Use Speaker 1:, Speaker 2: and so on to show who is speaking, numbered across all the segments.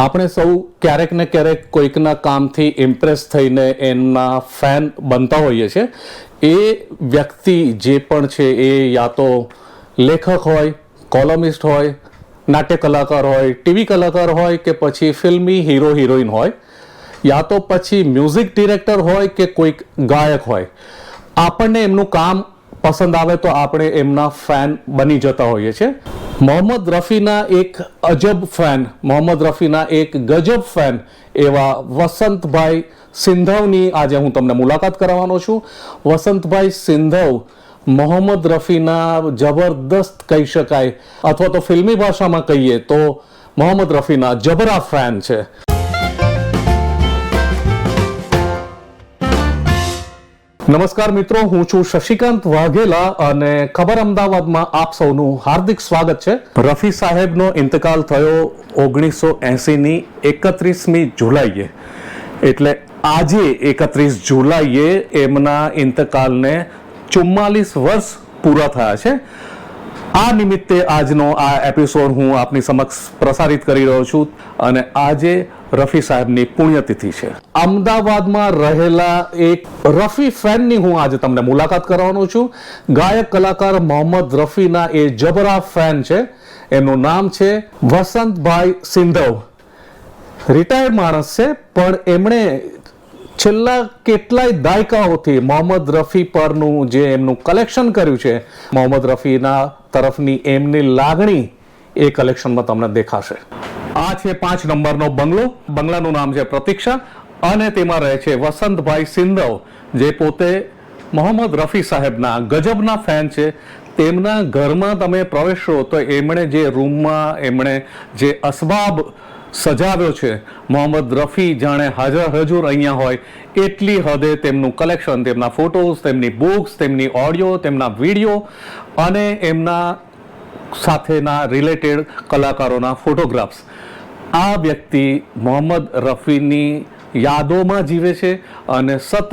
Speaker 1: આપણે સૌ ક્યારેક ને ક્યારેક કોઈકના કામથી ઇમ્પ્રેસ થઈને એમના ફેન બનતા હોઈએ છીએ. એ વ્યક્તિ જે પણ છે એ યા તો લેખક હોય કોલમિસ્ટ હોય, નાટ્ય કલાકાર હોય ટીવી કલાકાર હોય કે પછી ફિલ્મી હીરો હિરોઈન હોય, યા તો પછી મ્યુઝિક ડિરેક્ટર હોય કે કોઈક ગાયક હોય. આપણને એમનું કામ પસંદ આવે તો આપણે એમના ફેન બની જતા હોઈએ છીએ. મોહમ્મદ રફીના એક અજબ ફેન મોહમ્મદ રફીના એક ગજબ ફેન એવા વસંતભાઈ સિંધવની આજે હું તમને મુલાકાત કરાવવાનો છું. વસંતભાઈ સિંધવ મોહમ્મદ રફીના જબરદસ્ત કહી શકાય અથવા તો ફિલ્મી ભાષામાં કહીએ તો મોહમ્મદ રફીના જબરા ફેન છે. નમસ્કાર મિત્રો, હું છું શશિકાંત વાઘેલા અને ખબર અમદાવાદમાં આપ સૌનું હાર્દિક સ્વાગત છે. રફી સાહેબનો ઇંતકાલ થયો ઓગણીસો એસીની એકત્રીસમી જુલાઈએ. એટલે આજે એકત્રીસ જુલાઈએ એમના ઇંતકાલને ચુમ્માલીસ વર્ષ પૂરા થયા છે. આ નિમિત્તે આજનો આ એપિસોડ હું આપની સમક્ષ પ્રસારિત કરી રહ્યો છું અને આજે રફી સાહેબની પુણ્યતિથિ છે. અમદાવાદમાં રહેલા એક રફી ફેનની હું આજે તમને મુલાકાત કરવાનો છું. ગાયક કલાકાર મોહમ્મદ રફીના એ જબરા ફેન છે. એમનું નામ છે વસંતભાઈ સિંધવ. રિટાયર્ડ માણસ છે, પણ એમણે છેલ્લા કેટલાય દાયકાઓથી મોહમ્મદ રફી પરનું જે એમનું કલેક્શન કર્યું છે, મોહમ્મદ રફીના તરફની એમની લાગણી એ કલેક્શનમાં તમને દેખાશે. આ છે પાંચ નંબરનો બંગલો. બંગલાનું નામ છે પ્રતીક્ષા અને તેમાં રહે છે વસંતભાઈ સિંધવ જે પોતે મોહમ્મદ રફી સાહેબના ગજબના ફેન છે. તેમના ઘરમાં તમે પ્રવેશો તો એમણે જે રૂમમાં એમણે જે અસબાબ સજાવ્યો છે, મોહમ્મદ રફી જાણે હાજર હજુર અહીંયા હોય, એટલી હદે તેમનું કલેક્શન, તેમના ફોટોઝ, તેમની બુક્સ, તેમની ઓડિયો, તેમના વીડિયો અને એમના સાથેના રિલેટેડ કલાકારોના ફોટોગ્રાફ્સ. આ વ્યક્તિ મોહમ્મદ રફીની યાદોમાં જીવે છે અને સતત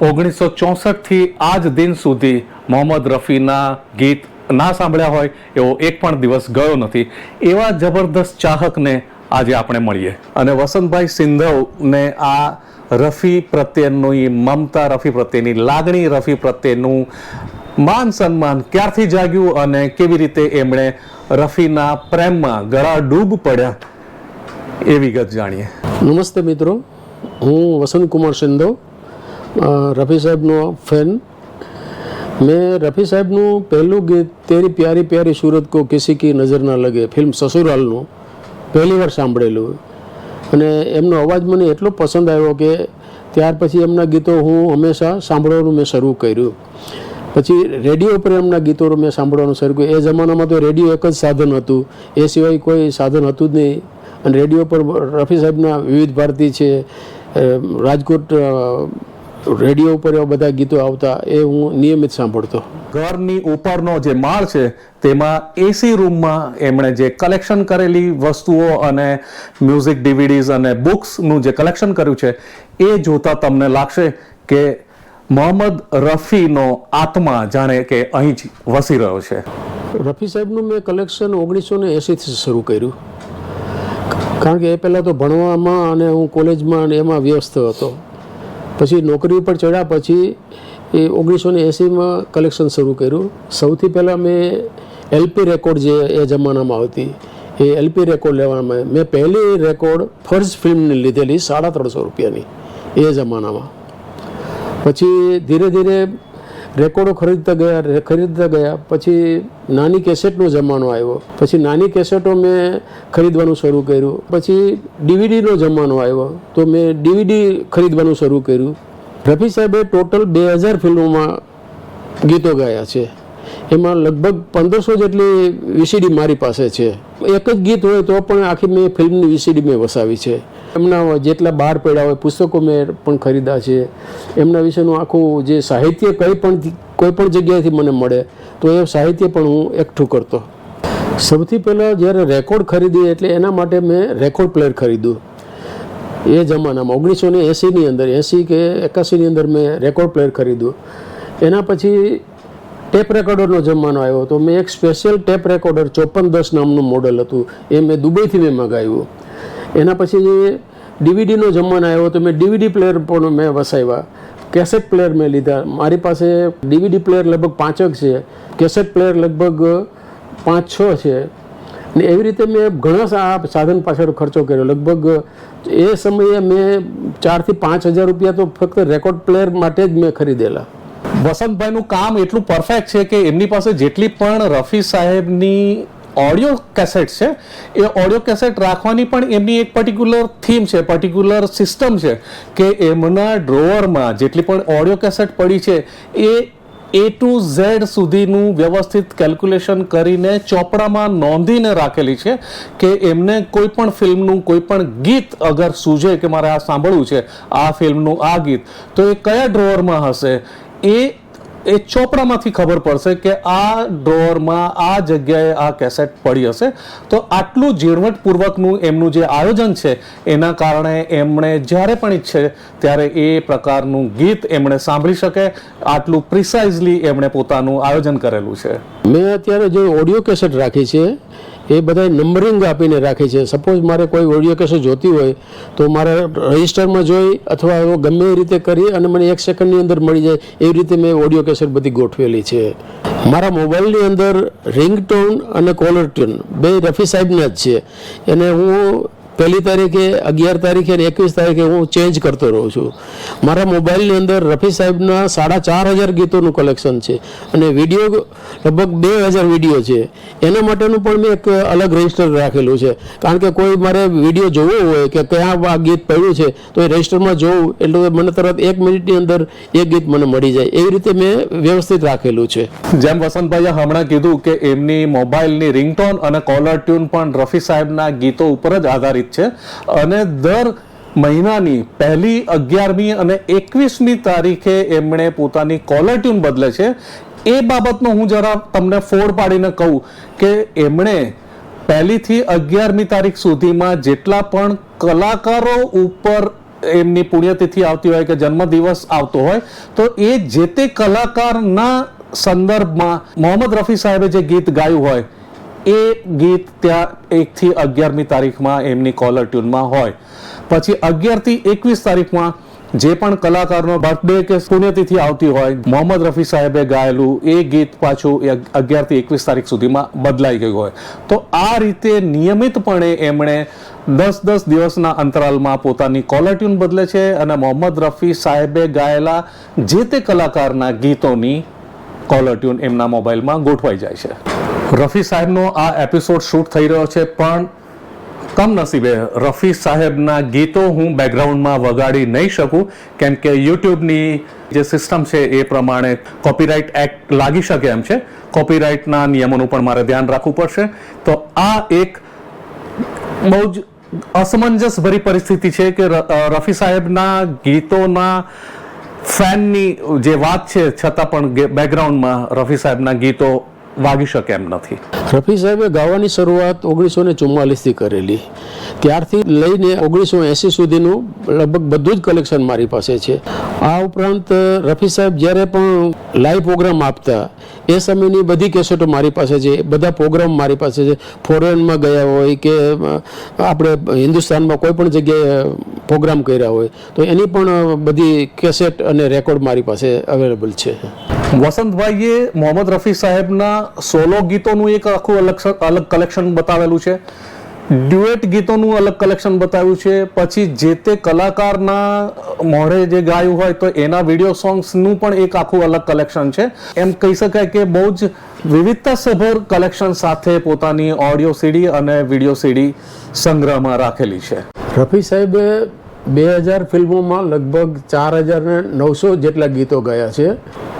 Speaker 1: ઓગણીસો ચોસઠથી આજ દિન સુધી મોહમ્મદ રફીના ગીત ના સાંભળ્યા હોય એવો એક પણ દિવસ ગયો નથી. એવા જબરદસ્ત ચાહકને આજે આપણે મળીએ. અને વસંતભાઈ સિંધવને આ રફી પ્રત્યેની મમતા, રફી પ્રત્યેની લાગણી, રફી પ્રત્યેનું માન સન્માન ક્યારથી જાગ્યું અને કેવી રીતે એમણે રફીના પ્રેમમાં ગળા ડૂબ પડ્યા? એ વિગત જાણીએ.
Speaker 2: નમસ્તે મિત્રો. હું વસંતકુમાર સિંધવ અ, રફી સાહેબનો ફેન. મેં રફી સાહેબનું પહેલું ગીત તેરી પ્યારી પ્યારી સુરત કો કિસી કી નજર ના લગે ફિલ્મ સસુરાલનું પહેલી વાર સાંભળેલું. અને એમનો અવાજ મને એટલો પસંદ આવ્યો કે ત્યાર પછી એમના ગીતો હું હંમેશા સાંભળવાનું મેં શરૂ કર્યું. પછી રેડિયો પર એમના ગીતો મેં સાંભળવાનું શરૂ કર્યું. એ જમાનામાં તો રેડિયો એક જ સાધન હતું. એ સિવાય કોઈ સાધન હતું જ નહીં. અને રેડિયો પર રફી સાહેબના વિવિધ ભારતી છે રાજકોટ રેડિયો ઉપર એવા બધા ગીતો આવતા એ હું નિયમિત સાંભળતો.
Speaker 1: ઘરની ઉપરનો જે માળ છે તેમાં એસી રૂમમાં એમણે જે કલેક્શન કરેલી વસ્તુઓ અને મ્યુઝિક ડીવીડીઝ અને બુક્સનું જે કલેક્શન કર્યું છે એ જોતા તમને લાગશે કે મોહમ્મદ રફીનો આત્મા જાણે કે અહીં જ વસી રહ્યો છે.
Speaker 2: રફી સાહેબનું મેં કલેક્શન ઓગણીસો ને એંસીથી શરૂ કર્યું. કારણ કે એ પહેલાં તો ભણવામાં અને હું કોલેજમાં અને એમાં વ્યસ્ત હતો. પછી નોકરી ઉપર ચડ્યા પછી એ ઓગણીસો ને એંસીમાં કલેક્શન શરૂ કર્યું. સૌથી પહેલાં મેં એલપી રેકોર્ડ જે એ જમાનામાં આવતી એ એલપી રેકોર્ડ લેવામાં મેં પહેલી રેકોર્ડ ફર્સ્ટ ફિલ્મની લીધેલી સાડા ત્રણસો રૂપિયાની એ જમાનામાં. પછી ધીરે ધીરે રેકોર્ડો ખરીદતા ગયા ખરીદતા ગયા. પછી નાની કેસેટનો જમાનો આવ્યો. પછી નાની કેસેટો મેં ખરીદવાનું શરૂ કર્યું. પછી ડીવીડીનો જમાનો આવ્યો. તો મેં ડીવીડી ખરીદવાનું શરૂ કર્યું. રફી સાહેબે ટોટલ બે હજાર ફિલ્મોમાં ગીતો ગાયા છે. એમાં લગભગ પંદરસો જેટલી વીસીડી મારી પાસે છે. એક જ ગીત હોય તો પણ આખી મેં ફિલ્મની વીસીડી મેં વસાવી છે. એમના જેટલા બહાર પડ્યા હોય, પુસ્તકો મેં પણ ખરીદ્યા છે. એમના વિશેનું આખું જે સાહિત્ય કંઈ પણ કોઈ પણ જગ્યાએથી મને મળે, તો એ સાહિત્ય પણ હું એકઠું કરતો. સૌથી પહેલાં જ્યારે રેકોર્ડ ખરીદી એટલે એના માટે મેં રેકોર્ડ પ્લેયર ખરીદ્યું. એ જમાનામાં, ઓગણીસો ને એંસીની અંદર, એંસી કે એકાસીની અંદર મેં રેકોર્ડ પ્લેયર ખરીદ્યું. એના પછી ટેપ રેકોર્ડરનો જમાનો આવ્યો તો મેં એક સ્પેશિયલ ટેપ રેકોર્ડર ચોપન દસ નામનું મોડલ હતું. એ મેં દુબઈથી મેં મગાવ્યું. એના પછી ડીવીડીનો જમાનો આવ્યો તો મેં ડીવીડી પ્લેયર પણ મેં વસાવ્યા. કેસેટ પ્લેયર મેં લીધા. મારી પાસે ડીવીડી પ્લેયર લગભગ પાંચક છે. કેસેટ પ્લેયર લગભગ પાંચ છ છે. ને એવી રીતે મેં ઘણા સાધન પાછળ ખર્ચો કર્યો. લગભગ એ સમયે મેં ચારથી પાંચ હજાર રૂપિયા તો ફક્ત રેકોર્ડ પ્લેયર માટે જ મેં ખરીદેલા.
Speaker 1: વસંતભાઈનું કામ એટલું પરફેક્ટ છે કે એમની પાસે જેટલી પણ રફી સાહેબની ઓડિયો કેસેટ છે, એ ઓડિયો કેસેટ રાખવાની પણ એમની એક પર્ટિક્યુલર થીમ છે પર્ટિક્યુલર સિસ્ટમ છે કે એમના ડ્રોવરમાં જેટલી પણ ઓડિયો કેસેટ પડી છે, એ એ ટુ ઝેડ સુધીનું વ્યવસ્થિત કેલ્ક્યુલેશન કરીને ચોપડામાં નોંધીને રાખેલી છે કે એમને કોઈ પણ ફિલ્મનું કોઈ પણ ગીત અગર સૂઝે કે મારે આ સાંભળવું છે, આ ફિલ્મનું આ ગીત, તો એ કયા ડ્રોવરમાં હશે? એ એ ચોપડામાંથી ખબર પડશે કે આ ડ્રોવરમાં આ જગ્યાએ આ કેસેટ પડી હશે. તો આટલું ઝીણવટપૂર્વકનું એમનું જે આયોજન છે, એના કારણે એમણે જ્યારે પણ ઈચ્છે ત્યારે એ પ્રકારનું ગીત એમણે સાંભળી શકે. આટલું પ્રિસાઇઝલી એમણે પોતાનું આયોજન કરેલું છે.
Speaker 2: મેં અત્યારે જે ઓડિયો કેસેટ રાખી છે એ બધાય નંબરિંગ આપીને રાખી છે. સપોઝ મારે કોઈ ઓડિયો કેસેટ જોતી હોય, તો મારે રજિસ્ટરમાં જોઈ અથવા એવો ગમે એ રીતે કરી અને મને એક સેકન્ડની અંદર મળી જાય. એવી રીતે મેં ઓડિયો કેસેટ બધી ગોઠવેલી છે. મારા મોબાઈલની અંદર રિંગટોન અને કોલર ટ્યુન બે રફી સાહેબના જ છે. એને હું પહેલી તારીખે અગિયાર તારીખે અને એકવીસ તારીખે હું ચેન્જ કરતો રહું છું. મારા મોબાઈલની અંદર રફી સાહેબના સાડા ચાર હજાર ગીતોનું કલેક્શન છે અને વીડિયો લગભગ બે હજાર વીડિયો છે. એના માટેનું પણ મેં એક અલગ રજિસ્ટર રાખેલું છે. કારણ કે કોઈ મારે વીડિયો જોવો હોય કે ક્યાં આ ગીત પડ્યું છે, તો એ રજિસ્ટરમાં જોવું એટલે મને તરત એક મિનિટની અંદર એ ગીત મને મળી જાય. એવી રીતે મેં વ્યવસ્થિત રાખેલું છે.
Speaker 1: જેમ વસંતભાઈએ હમણાં કીધું કે એમની મોબાઈલની રિંગટોન અને કોલર ટ્યુન પણ રફી સાહેબના ગીતો ઉપર જ આધારિત છે અને દર મહિનાની પહેલી અગિયારમી અને એકવીસમી તારીખે એમણે પોતાની કોલર ટ્યુન બદલે છે. એ બાબતનો હું જરા તમને ફોડ પાડીને કહું કે એમણે પહેલીથી અગિયારમી તારીખ સુધીમાં જેટલા પણ કલાકારો ઉપર એમની પુણ્યતિથિ આવતી હોય કે જન્મદિવસ આવતો હોય, તો એ જે તે કલાકારના સંદર્ભમાં મોહમ્મદ રફી સાહેબે જે ગીત ગાયું હોય એ ગીત ત્યાં એકથી અગિયારમી તારીખમાં એમની કોલર ટ્યુનમાં હોય. પછી અગિયારથી એકવીસ તારીખમાં જે પણ કલાકારનો બર્થડે કે પુણ્યતિથિ આવતી હોય, મોહમ્મદ રફી સાહેબે ગાયેલું એ ગીત પાછું અગિયારથી એકવીસ તારીખ સુધીમાં બદલાઈ ગયું હોય. તો આ રીતે નિયમિતપણે એમણે દસ દસ દિવસના અંતરાલમાં પોતાની કોલર ટ્યુન બદલે છે અને મોહમ્મદ રફી સાહેબે ગાયેલા જે તે કલાકારના ગીતોની કોલર ટ્યુન એમના મોબાઈલમાં ગોઠવાઈ જાય છે. રફી સાહેબનો આ એપિસોડ શૂટ થઈ રહ્યો છે, પણ કમનસીબે રફી સાહેબના ગીતો હું બેકગ્રાઉન્ડમાં વગાડી નહીં શકું. કેમ કે યુટ્યુબની જે સિસ્ટમ છે એ પ્રમાણે કોપીરાઇટ એક્ટ લાગી શકે એમ છે. કોપીરાઇટના નિયમોનું પણ મારે ધ્યાન રાખવું પડશે. તો આ એક બહુ જ અસમંજસ ભરી પરિસ્થિતિ છે કે રફી સાહેબના ગીતોના ફેનની જે વાત છે, છતાં પણ બેકગ્રાઉન્ડમાં રફી સાહેબના ગીતો વાગી શકે એમ નથી.
Speaker 2: રફી સાહેબે ગાવાની શરૂઆત ઓગણીસો ને ચુમ્માલીસથી કરેલી. ત્યારથી લઈને ઓગણીસો એંસી સુધીનું લગભગ બધું જ કલેક્શન મારી પાસે છે. આ ઉપરાંત રફી સાહેબ જ્યારે પણ લાઈવ પ્રોગ્રામ આપતા, એ સમયની બધી કેસેટો મારી પાસે છે બધા પ્રોગ્રામ મારી પાસે છે. ફોરેનમાં ગયા હોય કે આપણે હિન્દુસ્તાનમાં કોઈ પણ જગ્યાએ પ્રોગ્રામ કર્યા હોય, તો એની પણ બધી કેસેટ અને રેકોર્ડ મારી પાસે અવેલેબલ છે.
Speaker 1: વસંતભાઈએ મોહમ્મદ રફી સાહેબના સોલો ગીતોનું એક આખું અલગ અલગ કલેક્શન બતાવેલું છે. ડ્યુએટ ગીતોનું અલગ કલેક્શન બતાવ્યું છે. પછી જે તે કલાકારના મોઢે જે ગાયું હોય તો એના વીડિયો સોંગ્સનું પણ એક આખું અલગ કલેક્શન છે. એમ કહી શકાય કે બહુ જ વિવિધતાસભર કલેક્શન સાથે પોતાની ઓડિયો સીડી અને વીડિયો સીડી સંગ્રહમાં રાખેલી છે.
Speaker 2: રફી સાહેબે બે હજાર ફિલ્મોમાં લગભગ ચાર હજાર ને નવસો જેટલા ગીતો ગયા છે.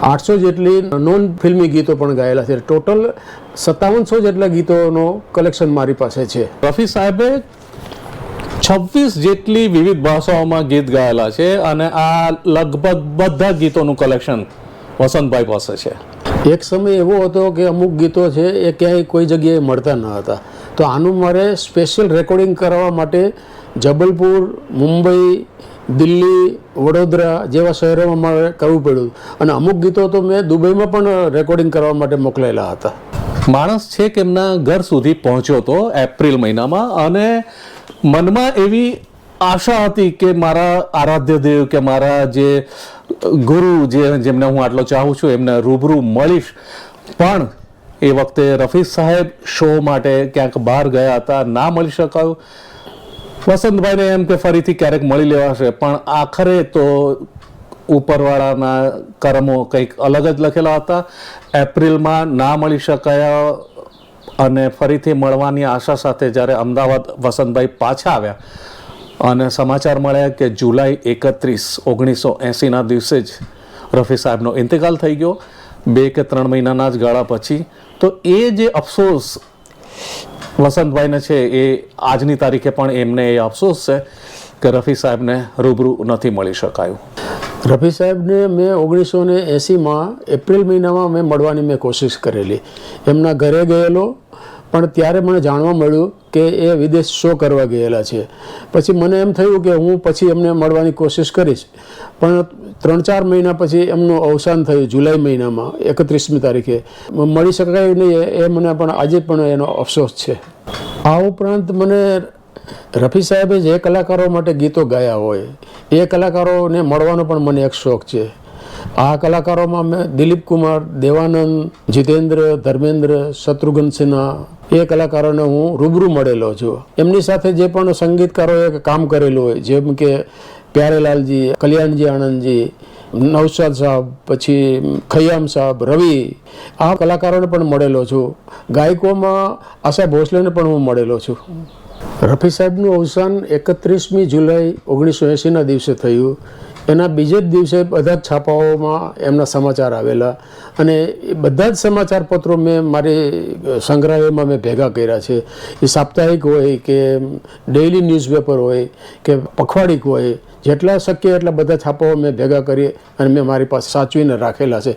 Speaker 2: આઠસો જેટલી નોન ફિલ્મી ગીતો પણ ગાયેલા છે. ટોટલ સત્તાવનસો જેટલા ગીતોનો કલેક્શન મારી પાસે છે.
Speaker 1: રફી સાહેબે છવ્વીસ જેટલી વિવિધ ભાષાઓમાં ગીત ગાયેલા છે અને આ લગભગ બધા ગીતોનું કલેક્શન વસંતભાઈ પાસે છે.
Speaker 2: એક સમય એવો હતો કે અમુક ગીતો છે એ ક્યાંય કોઈ જગ્યાએ મળતા ન હતા. તો આનું મારે સ્પેશિયલ રેકોર્ડિંગ કરવા માટે જબલપુર, મુંબઈ, દિલ્હી, વડોદરા જેવા શહેરોમાં મારે કરવું પડ્યું. અને અમુક ગીતો તો મેં દુબઈમાં પણ રેકોર્ડિંગ કરવા માટે મોકલેલા હતા.
Speaker 1: માણસ છે કે એમના ઘર સુધી પહોંચ્યો હતો એપ્રિલ મહિનામાં અને મનમાં એવી આશા હતી કે મારા આરાધ્ય દેવ કે મારા જે ગુરુ જે જેમને હું આટલો ચાહું છું, એમને રૂબરૂ મળીશ. પણ એ વખતે રફી સાહેબ શો માટે ક્યાંક બહાર ગયા હતા, ના મળી શકાયું. વસંતભાઈને એમ કે ફરીથી ક્યારેક મળી લેવાશે પણ આખરે તો ઉપરવાળાના કર્મો કંઈક અલગ જ લખેલા હતા. એપ્રિલમાં ના મળી શકાયા અને ફરીથી મળવાની આશા સાથે જ્યારે અમદાવાદ વસંતભાઈ પાછા આવ્યા અને સમાચાર મળ્યા કે જુલાઈ એકત્રીસ, ઓગણીસો એંસીના દિવસે જ રફી સાહેબનો ઇન્તકાલ થઈ ગયો. બે કે ત્રણ મહિનાના જ ગાળા પછી તો એ જે અફસોસ વસંતભાઈને છે એ આજની તારીખે પણ એમને એ અફસોસ છે કે રફી સાહેબને રૂબરૂ નથી મળી શકાયું.
Speaker 2: રફી સાહેબને મેં ઓગણીસો ને એંસીમાં એપ્રિલ મહિનામાં મેં મળવાની મેં કોશિશ કરેલી. એમના ઘરે ગયેલો પણ ત્યારે મને જાણવા મળ્યું કે એ વિદેશ શો કરવા ગયેલા છે. પછી મને એમ થયું કે હું પછી એમને મળવાની કોશિશ કરીશ. પણ ત્રણ ચાર મહિના પછી એમનું અવસાન થયું, જુલાઈ મહિનામાં, એકત્રીસમી તારીખે. મળી શકાય નહીં એ મને પણ આજે પણ એનો અફસોસ છે. આ ઉપરાંત મને રફી સાહેબે જે કલાકારો માટે ગીતો ગાયા હોય, એ કલાકારોને મળવાનો પણ મને એક શોખ છે. આ કલાકારોમાં મેં દિલીપ કુમાર દેવાનંદ, જીતેન્દ્ર, ધર્મેન્દ્ર, શત્રુઘ્ન સિન્હા એ કલાકારોને હું રૂબરૂ મળેલો છું. એમની સાથે જે પણ સંગીતકારોએ કામ કરેલું હોય, જેમ કે પ્યારેલાલજી, કલ્યાણજી આનંદજી નવસાદ સાહેબ, પછી ખૈયામ સાહેબ, રવિ, આ કલાકારોને પણ મળેલો છું. ગાયકોમાં આશા ભોસલેને પણ હું મળેલો છું. રફી સાહેબનું અવસાન એકત્રીસમી જુલાઈ ઓગણીસો એંસીના દિવસે થયું. એના બીજે જ દિવસે બધા જ છાપાઓમાં એમના સમાચાર આવેલા. અને એ બધા જ સમાચાર પત્રો મેં મારી સંગ્રહાલયમાં મેં ભેગા કર્યા છે. એ સાપ્તાહિક હોય કે ડેઇલી ન્યૂઝપેપર હોય કે, પખવાડિક હોય જેટલા શક્ય એટલા બધા છાપાઓ મેં ભેગા કરી અને મેં મારી પાસે સાચવીને રાખેલા છે.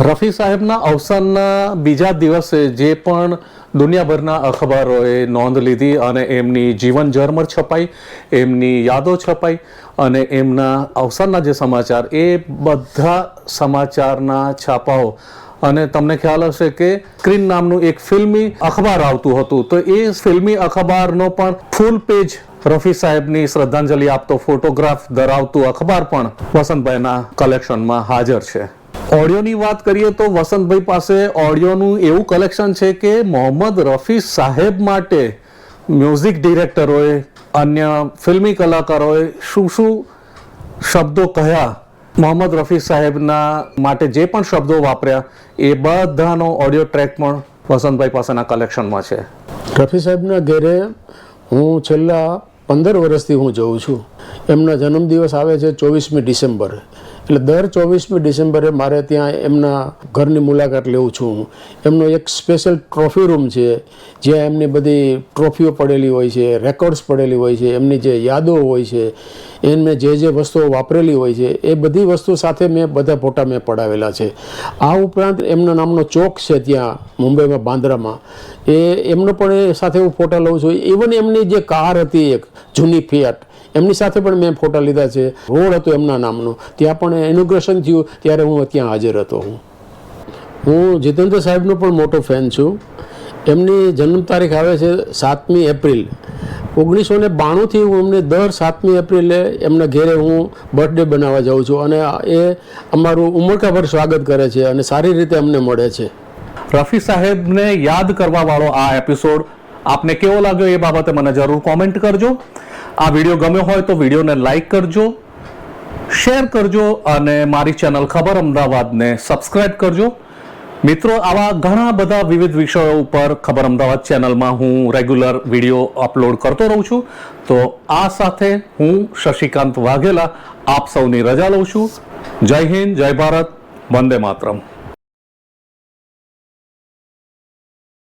Speaker 1: રફી સાહેબના અવસાનના બીજા દિવસે જે પણ દુનિયાભરના અખબારોએ નોંધ લીધી અને એમની જીવન ઝરમર છપાઈ, એમની યાદો છપાઈ અને એમના અવસાનના જે સમાચાર, એ બધા સમાચારના છાપાઓ. અને તમને ખ્યાલ હશે કે સ્ક્રીન નામનું એક ફિલ્મી અખબાર આવતું હતું. તો એ ફિલ્મી અખબારનો પણ ફૂલ પેજ રફી સાહેબની શ્રદ્ધાંજલિ આપતો ફોટોગ્રાફ ધરાવતું અખબાર પણ વસંતભાઈના કલેક્શનમાં હાજર છે. ઓડિયોની વાત કરીએ તો વસંતભાઈ પાસે ઓડિયોનું એવું કલેક્શન છે કે મોહમ્મદ રફી સાહેબ માટે મ્યુઝિક ડિરેક્ટરોએ, અન્ય ફિલ્મી કલાકારોએ શું શું શબ્દો કહ્યા મોહમ્મદ રફી સાહેબના માટે જે પણ શબ્દો વાપર્યા, એ બધાનો ઓડિયો ટ્રેક પણ વસંતભાઈ પાસેના કલેક્શનમાં છે.
Speaker 2: રફી સાહેબના ઘેરે હું છેલ્લા પંદર વર્ષથી હું જઉં છું. એમના જન્મદિવસ આવે છે ચોવીસમી ડિસેમ્બર. એટલે દર ચોવીસમી ડિસેમ્બરે મારે ત્યાં એમના ઘરની મુલાકાત લેવું છું. એમનો એક સ્પેશિયલ ટ્રોફી રૂમ છે, જ્યાં એમની બધી ટ્રોફીઓ પડેલી હોય છે રેકોર્ડ્સ પડેલી હોય છે, એમની જે યાદો હોય છે, એમને જે જે વસ્તુઓ વાપરેલી હોય છે, એ બધી વસ્તુ સાથે મેં બધા ફોટા મેં પડાવેલા છે. આ ઉપરાંત એમના નામનો ચોક છે ત્યાં, મુંબઈમાં બાંદ્રામાં. એ એમનો પણ એ સાથે હું ફોટા લઉં છું. ઇવન એમની જે કાર હતી એક, જૂની ફિયાટ એમની સાથે પણ મેં ફોટા લીધા છે. રોડ હતો એમના નામનો. ત્યાં પણ ઇનોગ્રેશન થયું, ત્યારે હું ત્યાં હાજર હતો હું. હું જીતેન્દ્ર સાહેબનો પણ મોટો ફેન છું. એમની જન્મ તારીખ આવે છે સાતમી એપ્રિલ. ઓગણીસો ને બાણુંથી હું એમને દર સાતમી એપ્રિલે એમના ઘેરે હું બર્થડે બનાવવા જાઉં છું અને એ અમારું ઉમળકાભર સ્વાગત કરે છે અને સારી રીતે અમને મળે છે.
Speaker 1: રફી સાહેબને યાદ કરવા વાળો આ એપિસોડ આપને કેવો લાગ્યો એ બાબતે મને જરૂર કોમેન્ટ કરજો. આ વીડિયો ગમ્યો હોય તો વિડીયોને લાઈક કરજો, શેર કરજો અને મારી ચેનલ ખબર અમદાવાદને સબસ્ક્રાઇબ કરજો. મિત્રો, આવા ઘણા બધા વિવિધ વિષયો ઉપર ખબર અમદાવાદ ચેનલમાં હું રેગ્યુલર વીડિયો અપલોડ કરતો રહું છું. તો આ સાથે હું શશિકાંત વાઘેલા આપ સૌની રજા લઉં છું. જય હિન્દ, જય ભારત, વંદે માતરમ.